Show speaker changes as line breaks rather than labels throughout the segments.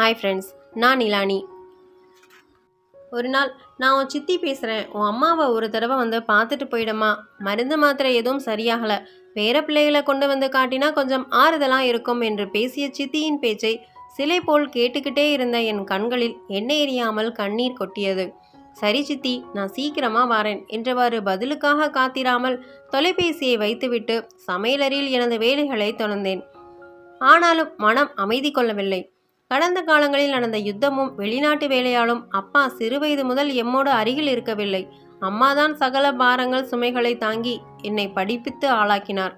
Hi friends நான் நிலானி ஒரு நாள் நான் உன் சித்தி பேசுகிறேன் உன் அம்மாவை ஒரு தடவை வந்து பார்த்துட்டு போயிடமா? மருந்து மாத்திரை எதுவும் சரியாகலை. வேற பிள்ளைகளை கொண்டு வந்து காட்டினா கொஞ்சம் ஆறுதலாக இருக்கும் என்று பேசிய சித்தியின் பேச்சை சிலை போல் கேட்டுக்கிட்டே இருந்த என் கண்களில் எண்ணெய் எரியாமல் கண்ணீர் கொட்டியது. சரி சித்தி நான் சீக்கிரமா வாரேன் என்றவாறு பதிலுக்காக காத்திராமல் தொலைபேசியை வைத்துவிட்டு சமையலறையில் எனது வேலைகளை தொடர்ந்தேன். ஆனாலும் மனம் அமைதி கொள்ளவில்லை. கடந்த காலங்களில் நடந்த யுத்தமும் வெளிநாட்டு வேலையாலும் அப்பா சிறுவயது முதல் எம்மோடு அருகில் இருக்கவில்லை. அம்மாதான் சகல பாரங்கள் சுமைகளை தாங்கி என்னை படிப்பித்து ஆளாக்கினார்.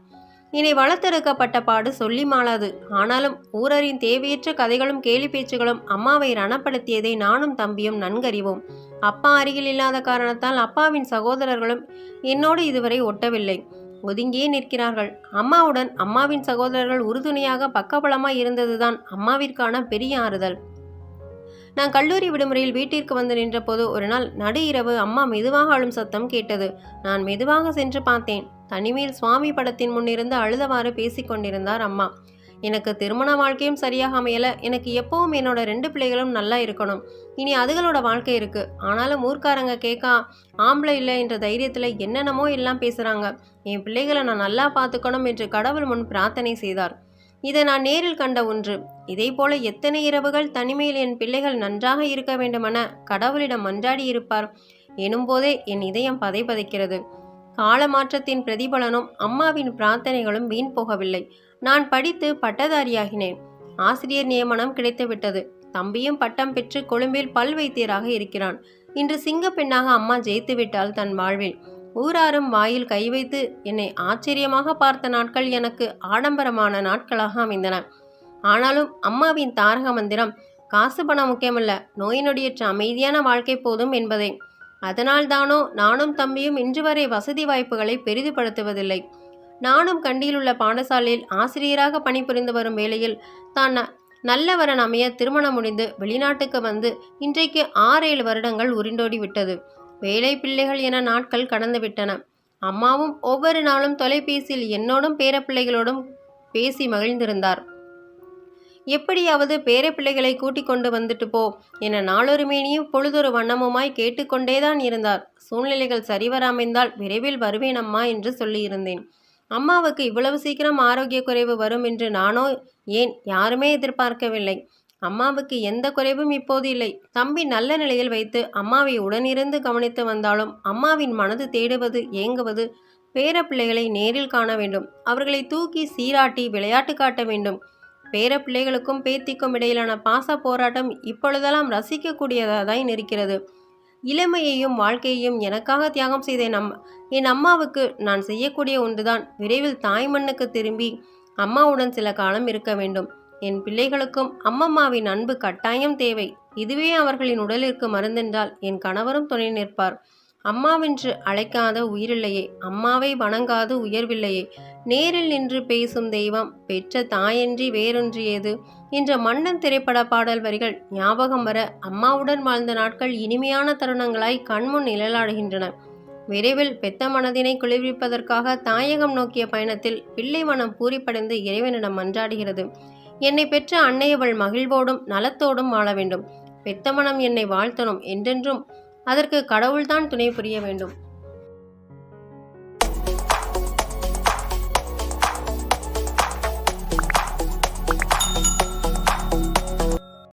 என்னை வளர்த்தெடுக்கப்பட்ட பாடு சொல்லி மாளாது. ஆனாலும் ஊரரின் தேவையற்ற கதைகளும் கேலி பேச்சுகளும் அம்மாவை ரணப்படுத்தியதை நானும் தம்பியும் நன்கறிவோம். அப்பா அருகில் இல்லாத காரணத்தால் அப்பாவின் சகோதரர்களும் என்னோடு இதுவரை ஒட்டவில்லை. ஒதுங்கியே நிற்கிறார்கள். அம்மாவுடன் அம்மாவின் சகோதரர்கள் உறுதுணையாக பக்கபலமாய் இருந்ததுதான் அம்மாவிற்கான பெரிய ஆறுதல். நான் கல்லூரி விடுமுறையில் வீட்டிற்கு வந்து நின்றபோது ஒரு நாள் நடு இரவு அம்மா மெதுவாக அழும் சத்தம் கேட்டது. நான் மெதுவாக சென்று பார்த்தேன். தனிமையில் சுவாமி படத்தின் முன்னிருந்து அழுதவாறு பேசிக்கொண்டிருந்தார் அம்மா. எனக்கு திருமண வாழ்க்கையும் சரியாக அமையலை. எனக்கு எப்பவும் என்னோட ரெண்டு பிள்ளைகளும் நல்லா இருக்கணும். இனி அதுகளோட வாழ்க்கை இருக்கு. ஆனாலும் ஊர்க்காரங்க கேட்கா ஆம்பளை இல்லை என்ற தைரியத்தில் என்னென்னமோ எல்லாம் பேசுகிறாங்க என் பிள்ளைகளை நான் நல்லா பார்த்துக்கணும் என்று கடவுள் முன் பிரார்த்தனை செய்தார். இதை நான் நேரில் கண்ட ஒன்று. இதே போல எத்தனை இரவுகள் தனிமையில் என் பிள்ளைகள் நன்றாக இருக்க வேண்டுமென கடவுளிடம் மன்றாடி இருப்பார். எனும்போதே என் இதயம் பதைபதைக்கிறது. கால மாற்றத்தின் பிரதிபலனும் அம்மாவின் பிரார்த்தனைகளும் வீண் போகவில்லை. நான் படித்து பட்டதாரியாகினேன். ஆசிரியர் நியமனம் கிடைத்துவிட்டது. தம்பியும் பட்டம் பெற்று கொழும்பில் பல் வைத்தியராக இருக்கிறான். இன்று சிங்க பெண்ணாக அம்மா ஜெயித்து விட்டால் தன் வாழ்வில். ஊராரும் வாயில் கை வைத்து என்னை ஆச்சரியமாக பார்த்த நாட்கள் எனக்கு ஆடம்பரமான நாட்களாக அமைந்தன. ஆனாலும் அம்மாவின் தாரக மந்திரம் காசு பணம் முக்கியமல்ல நோய் நொடியற்ற அமைதியான வாழ்க்கை போதும் என்பதே. அதனால்தானோ நானும் தம்பியும் இன்று வரை வசதி வாய்ப்புகளை பெரிதுபடுத்துவதில்லை. நானும் கண்டியிலுள்ள பாடசாலையில் ஆசிரியராக பணிபுரிந்து வரும் வேளையில் தான் நல்லவரன் அமைய திருமணம் முடிந்து வெளிநாட்டுக்கு வந்து இன்றைக்கு ஆறேழு வருடங்கள் உருண்டோடி விட்டது. வேலை பிள்ளைகள் என நாட்கள் கடந்துவிட்டன அம்மாவும் ஒவ்வொரு நாளும் தொலைபேசியில் என்னோடும் பேரப்பிள்ளைகளோடும் பேசி மகிழ்ந்திருந்தார். எப்படியாவது பேரப்பிள்ளைகளை கூட்டிக் கொண்டு வந்துட்டு போ என நாளொரு மேனியும் பொழுதொரு வண்ணமுமாய் கேட்டுக்கொண்டேதான் இருந்தார். சூழ்நிலைகள் சரிவராமைந்தால் விரைவில் வருவேன் அம்மா என்று சொல்லியிருந்தேன். அம்மாவுக்கு இவ்வளவு சீக்கிரம் ஆரோக்கிய குறைவு வரும் என்று நானோ ஏன் யாருமே எதிர்பார்க்கவில்லை. அம்மாவுக்கு எந்த குறைவும் இப்போது இல்லை. தம்பி நல்ல நிலையில் வைத்து அம்மாவை உடனிருந்து கவனித்து வந்தாலும் அம்மாவின் மனது தேடுவது ஏங்குவது பேரப்பிள்ளைகளை நேரில் காண வேண்டும். அவர்களை தூக்கி சீராட்டி விளையாட்டு காட்ட வேண்டும். பேரப்பிள்ளைகளுக்கும் பேத்திக்கும் இடையிலான பாச போராட்டம் இப்பொழுதெல்லாம் ரசிக்கக்கூடியதாக தான் இருக்கிறது இளமையையும் வாழ்க்கையையும் எனக்காக தியாகம் செய்த நம் என் அம்மாவுக்கு நான் செய்யக்கூடிய ஒன்றுதான். விரைவில் தாய் மண்ணுக்கு திரும்பி அம்மாவுடன் சில காலம் இருக்க வேண்டும். என் பிள்ளைகளுக்கும் அம்மம்மாவின் அன்பு கட்டாயம் தேவை. இதுவே அவர்களின் உடலிற்கு மருந்தென்றால் என் கணவரும் துணை நிற்பார். அம்மாவென்று அழைக்காத உயிரில்லையே. அம்மாவை வணங்காது உயர்வில்லையே. நேரில் நின்று பேசும் தெய்வம் பெற்ற தாயன்றி வேறொன்று ஏது என்ற மன்னன் திரைப்பட பாடல் வரிகள் ஞாபகம் வர அம்மாவுடன் வாழ்ந்த நாட்கள் இனிமையான தருணங்களாய் கண்முன் நிழலாடுகின்றன. விரைவில் பெத்த மனதினை குளிர்விப்பதற்காக தாயகம் நோக்கிய பயணத்தில் பிள்ளை மனம் பூரிப்படைந்து இறைவனிடம் மன்றாடுகிறது. என்னை பெற்ற அன்னையவள் மகிழ்வோடும் நலத்தோடும் வாழ வேண்டும். பெத்த மனம் என்னை வாழ்த்தணும் என்றென்றும் அதற்கு கடவுள்தான் துணை புரிய வேண்டும்.